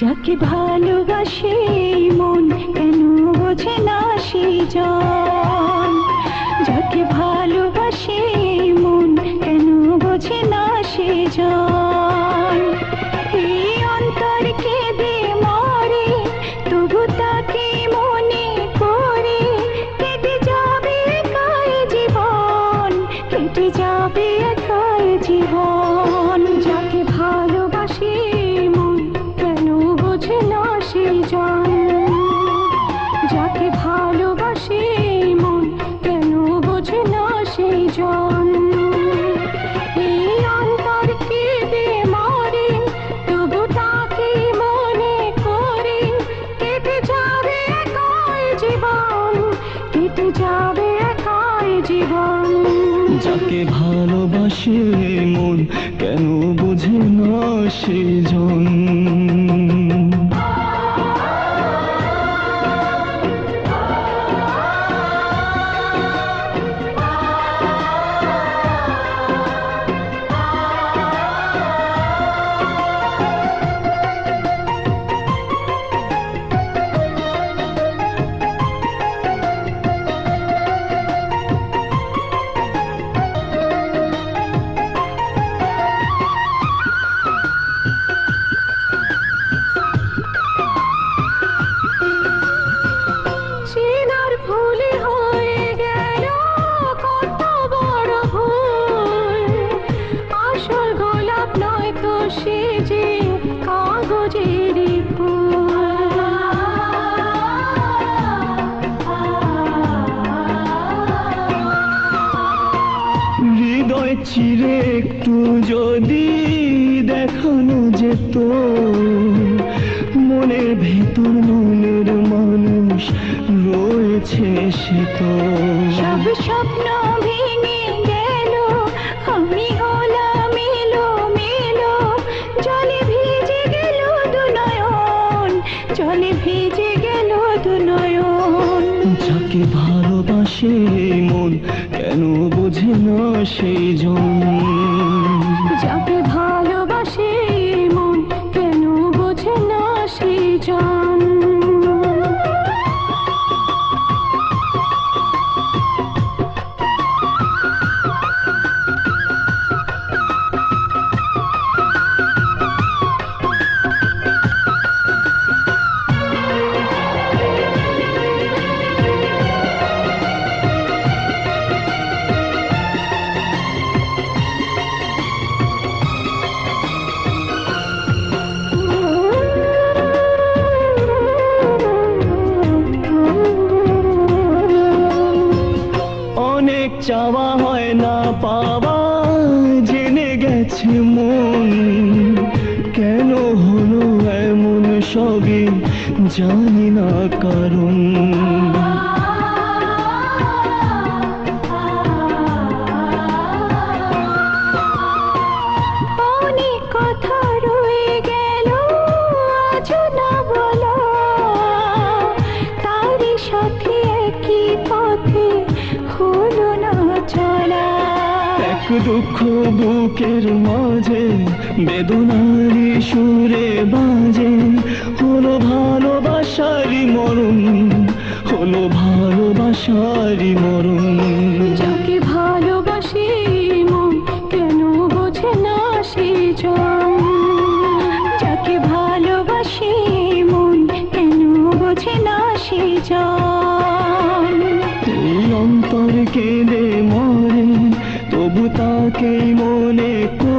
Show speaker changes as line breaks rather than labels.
যাকে ভালোবাসে মন, কেন বোঝে না সেই জন? যাকে ভালোবাসে মন, কেন বোঝে না সেই জন? এই অন্তর কেঁদে মরে, তবু তাকে মনে করে কেটে যাবে একাই জীবন, কেটে যাবে সেই জন এই অন্তর কেঁদে তবু তাকে মনে করে, কেটে যাবে একাই জীবন, কেটে যাবে একাই জীবন।
ভালোবাসে মন, কেন বোঝে না সে
সে যে কাগজের
হৃদয় চিরে একটু যদি দেখানো যেত মনের ভেতর মনের মানুষ রয়েছে সে তো।
সব স্বপ্ন
যাকে ভালোবাসে মন কেন বোঝে না সেই জন? চাওয়া হয় না পাওয়া, জেনে গেছে মন কেন হলো এমন সবই জানি না কারণ।
সাথে
দুঃখ বুকের মাঝে বেদনারি সুরে বাজে। হলো ভালোবাসারি মরণ, হলো ভালোবাসারি মরণ।
যাকে ভালোবাসি মন, কেন বোঝে না সে যাকে ভালোবাসি মন, কেন বোঝে না সে জন?
তবু তাকেই মনে করে কেটে